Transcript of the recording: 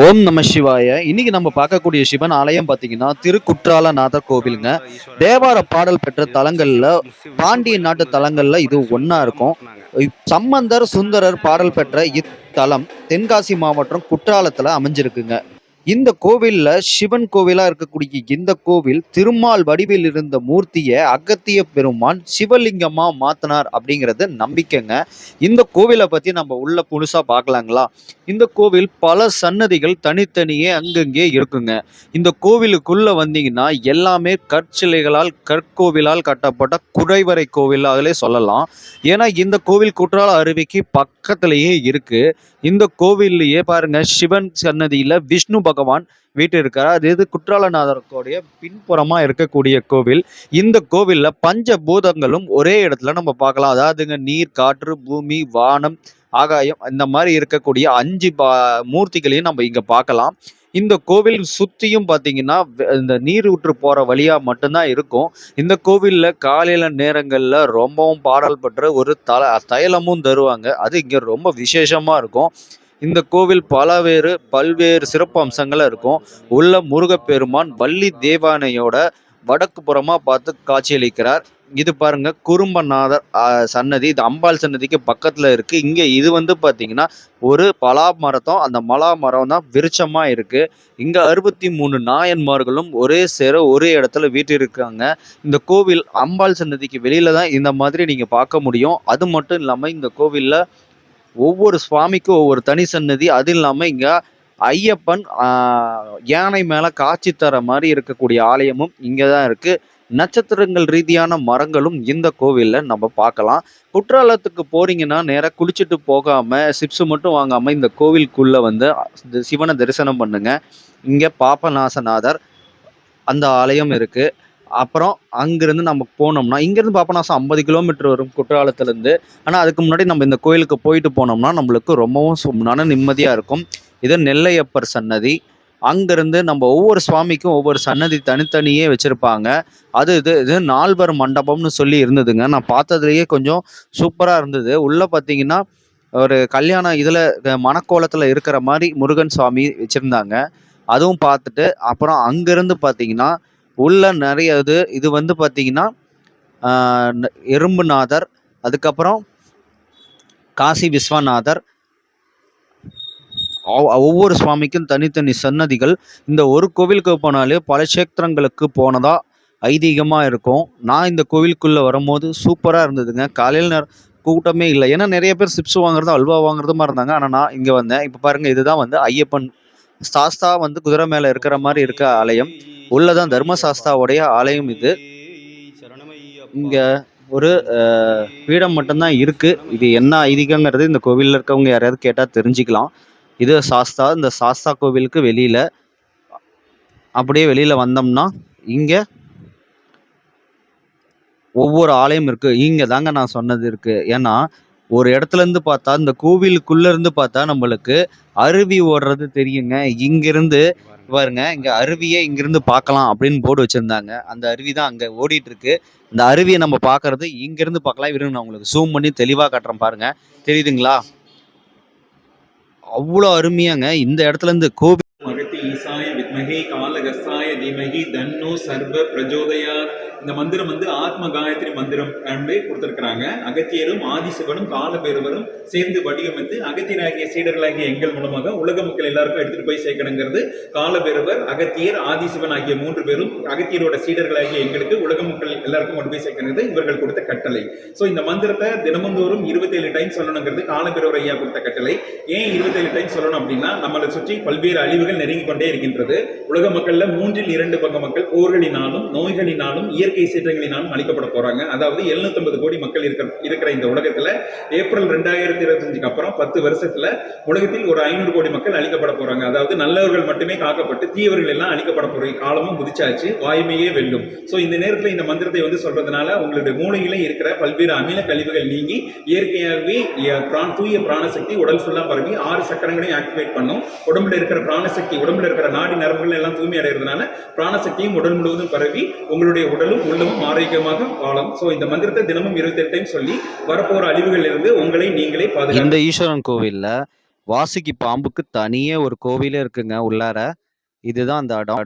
ஓம் நம சிவாய. இன்னைக்கு நம்ம பார்க்கக்கூடிய சிவன் ஆலயம் பார்த்தீங்கன்னா திருக்குற்றாலநாதர் கோவிலுங்க. தேவார பாடல் பெற்ற தலங்கள்ல பாண்டிய நாட்டு தலங்கள்ல இது ஒன்னா இருக்கும். சம்பந்தர் சுந்தரர் பாடல் பெற்ற இத்தலம் தென்காசி மாவட்டம் குற்றாலத்துல அமைஞ்சிருக்குங்க. இந்த கோவில்ல சிவன் கோவிலா இருக்கக்கூடிய இந்த கோவில் திருமால் வடிவில் இருந்த மூர்த்தியை அகத்திய பெருமான் சிவலிங்கமா மாத்தினார் அப்படிங்கிறது நம்பிக்கைங்க. இந்த கோவிலை பத்தி நம்ம உள்ள புதுசா பார்க்கலாங்களா? இந்த கோவில் பல சன்னதிகள் தனித்தனியே அங்கங்கே இருக்குங்க. இந்த கோவிலுக்குள்ள வந்தீங்கன்னா எல்லாமே கற்சிலைகளால் கற்கோவிலால் கட்டப்பட்ட குடைவரை கோவிலாகலே சொல்லலாம். ஏன்னா இந்த கோவில் குற்றால அருவிக்கு பக்கத்திலேயே இருக்கு. இந்த கோவில்லையே பாருங்க சிவன் சன்னதியில விஷ்ணு பகவான் வீட்டு இருக்கார் அது இது குற்றாலநாதருடைய பின்புறமா இருக்கக்கூடிய கோவில். இந்த கோவில்ல பஞ்ச பூதங்களும் ஒரே இடத்துல நம்ம பார்க்கலாம். அதாவதுங்க நீர் காற்று பூமி வானம் ஆகாயம் இந்த மாதிரி இருக்கக்கூடிய அஞ்சு பா மூர்த்திகளையும் நம்ம இங்க பார்க்கலாம். இந்த கோவில் சுத்தியும் பாத்தீங்கன்னா இந்த நீர் ஊற்று போற வழியா மட்டும்தான் இருக்கும். இந்த கோவில்ல காலையில நேரங்கள்ல ரொம்பவும் பாடல் பெற்ற ஒரு தல தைலமும் தருவாங்க. அது இங்க ரொம்ப விசேஷமா இருக்கும். இந்த கோவில் பலவேறு பல்வேறு சிறப்பு அம்சங்களாக இருக்கும். உள்ள முருகப்பெருமான் வள்ளி தேவானையோட வடக்கு புறமா பார்த்து காட்சியளிக்கிறார். இது பாருங்க குறும்பநாதர் சன்னதி இது அம்பாள் சன்னதிக்கு பக்கத்துல இருக்கு. இங்க இது வந்து பாத்தீங்கன்னா ஒரு பலா மரத்தம் அந்த மலா மரம் தான் விருட்சமா இருக்கு. இங்க அறுபத்தி மூணு நாயன்மார்களும் ஒரே சேர ஒரே இடத்துல வீட்டிருக்காங்க இந்த கோவில் அம்பாள் சன்னதிக்கு வெளியில தான் இந்த மாதிரி நீங்க பார்க்க முடியும். அது மட்டும் இல்லாம இந்த கோவில்ல ஒவ்வொரு சுவாமிக்கும் ஒவ்வொரு தனி சன்னதி அது இல்லாமல் இங்கே ஐயப்பன் யானை மேலே காட்சி தர மாதிரி இருக்கக்கூடிய ஆலயமும் இங்கே தான் இருக்குது நட்சத்திரங்கள் ரீதியான மரங்களும் இந்த கோவிலில் நம்ம பார்க்கலாம். குற்றாலத்துக்கு போறீங்கன்னா நேராக குளிச்சுட்டு போகாமல் சிப்ஸ் மட்டும் வாங்காமல் இந்த கோவிலுக்குள்ளே வந்து சிவனை தரிசனம் பண்ணுங்க. இங்கே பாபநாசநாதர் அந்த ஆலயம் இருக்குது அப்புறம் அங்கேருந்து நம்ம போனோம்னா இங்கேருந்து பாபநாசம் ஐம்பது கிலோமீட்டர் வரும் குற்றாலத்துலேருந்து. ஆனால் அதுக்கு முன்னாடி நம்ம இந்த கோயிலுக்கு போயிட்டு போனோம்னா நம்மளுக்கு ரொம்பவும் சும்மான மன நிம்மதியாக இருக்கும். இது நெல்லையப்பர் சன்னதி. அங்கேருந்து நம்ம ஒவ்வொரு சுவாமிக்கும் ஒவ்வொரு சன்னதி தனித்தனியே வச்சுருப்பாங்க. அது இது இது நால்வர் மண்டபம்னு சொல்லி இருந்ததுங்க. நான் பார்த்ததுலேயே கொஞ்சம் சூப்பராக இருந்தது. உள்ளே பார்த்தீங்கன்னா ஒரு கல்யாண இதில் மணக்கோலத்தில் இருக்கிற மாதிரி முருகன் சுவாமி வச்சுருந்தாங்க. அதுவும் பார்த்துட்டு அப்புறம் அங்கேருந்து பார்த்தீங்கன்னா உள்ள நிறைய இது இது வந்து பார்த்தீங்கன்னா எறும்புநாதர் அதுக்கப்புறம் காசி விஸ்வநாதர். ஒவ்வொரு சுவாமிக்கும் தனித்தனி சன்னதிகள். இந்த ஒரு கோவிலுக்கு போனாலே பல கஷேத்திரங்களுக்கு போனதா ஐதீகமாக இருக்கும். நான் இந்த கோவிலுக்குள்ளே வரும்போது சூப்பராக இருந்ததுங்க. காலையில் நேர கூட்டமே இல்லை. ஏன்னா நிறைய பேர் சிப்ஸ் வாங்குறதும் அல்வா வாங்குறதுமா இருந்தாங்க. ஆனால் நான் இங்கே வந்தேன். இப்போ பாருங்கள் இதுதான் வந்து ஐயப்பன் சாஸ்தா வந்து குதிரை மேலே இருக்கிற மாதிரி இருக்க ஆலயம். உள்ளதான் தர்மசாஸ்தாவுடைய ஆலயம் இது. இங்க ஒரு பீடம் மட்டும்தான் இருக்கு. இது என்ன ஐதீகங்கிறது இந்த கோவிலில் இருக்கவங்க யாரையாவது கேட்டால் தெரிஞ்சுக்கலாம். இது சாஸ்தா. இந்த சாஸ்தா கோவிலுக்கு வெளியில அப்படியே வெளியில வந்தோம்னா இங்க ஒவ்வொரு ஆலயம் இருக்கு. இங்க தாங்க நான் சொன்னது இருக்கு. ஏன்னா ஒரு இடத்துல இருந்து பார்த்தா இந்த கோவிலுக்குள்ள இருந்து பார்த்தா நம்மளுக்கு அருவி ஓடுறது தெரியுங்க. இங்கிருந்து பாருங்க இங்க அருவியே இங்கிருந்து பார்க்கலாம் அப்படின்னு போர்டு வச்சிருந்தாங்க. அந்த அருவி தான் அங்க ஓடிட்டு இருக்கு இந்த அருவியை நம்ம பார்க்கறது இங்கிருந்து பார்க்கலாம். இருங்க நான் உங்களுக்கு ஜூம் பண்ணி தெளிவா காட்டுறேன் பாருங்க. தெரியுதுங்களா? அவ்வளோ அருமையாங்க. இந்த இடத்துல இருந்து கோவில் மகத்தி ஈசாய வித்மகி காலகஸ்தாய தீமகி தன்னு சர்வ பிரஜோதயாத். இந்த மந்திரம் வந்து ஆத்ம காயத்ரி மந்திரம் அண்டு கொடுத்துருக்குறாங்க. அகத்தியரும் ஆதிசிவனும் காலபேருவரும் சேர்ந்து வடிவமைத்து அகத்தியராகிய சீடர்களாகிய எங்கள் மூலமாக உலக மக்கள் எல்லாருக்கும் எடுத்துட்டு போய் சேர்க்கணுங்கிறது. காலபேருவர் அகத்தியர் ஆதிசிவன் ஆகிய மூன்று பேரும் அகத்தியரோட சீடர்களாகிய எங்களுக்கு உலக மக்கள் எல்லாருக்கும் கொண்டு போய் சேர்க்கணுங்கிறது இவர்கள் கொடுத்த கட்டளை. ஸோ இந்த மந்திரத்தை தினமந்தோறும் இருபத்தேழு டைம் சொல்லணுங்கிறது காலபேருவர் ஐயா கொடுத்த கட்டளை. ஏன் இருபத்தேழு டைம் சொல்லணும் அப்படின்னா நம்மளை சுற்றி பல்வேறு அழிவுகள் நெருங்கி கொண்டே இருக்கின்றது. உலக மக்கள்ல மூன்றில் இரண்டு பங்க மக்கள் போர்களினாலும் நோய்களினாலும் இயற்கை சீற்றங்களினாலும் அழிக்கப்பட போறாங்க. அதாவது 750 கோடி மக்கள் இருக்கிற இருக்கிற இந்த உலகத்துல ஏப்ரல் ரெண்டாயிரத்தி இருபத்தஞ்சுக்கு அப்புறம் பத்து வருஷத்துல உலகத்தில் ஒரு ஐநூறு கோடி மக்கள் அழிக்கப்பட போறாங்க. அதாவது நல்லவர்கள் மட்டுமே காக்கப்பட்டு தீயவர்கள் எல்லாம் அழிக்கப்பட போற காலமும் முதிச்சாச்சு. வாய்மையே வெல்லும் ஸோ இந்த நேரத்தில் இந்த மந்திரத்தை வந்து சொல்றதுனால உங்களுடைய மூளையில இருக்கிற பல்வேறு அமில கழிவுகள் நீங்கி இயற்கையாகவே பிராண- தூய பிராணசக்தி உடல் ஃபுல்லாக பரவி ஆறு சக்கரங்களையும் ஆக்டிவேட் பண்ணும். உடம்புல இருக்கிற பிராணசக்தி உடம்புல இருக்கிற நாடி நரம்புகள் எல்லாம் தூய்மை அடைகிறதுனால பிராணசக்தியும் உடல் முழுவதும் பரவி உங்களுடைய உடலும் உள்ளமும் ஆரோக்கியமாக வாழும். ஸோ இந்த மந்திரத்தை தினமும் இருபத்தெட்டு டைம் சொல்லி வரப்போற அழிவுகளில் இருந்து உங்களை நீங்களே பாதுகாக்க இந்த ஈஸ்வரன் கோவில்ல வாசுகி பாம்புக்கு தனியே ஒரு கோவிலே இருக்குங்க உள்ளார. இதுதான் அந்த இடம்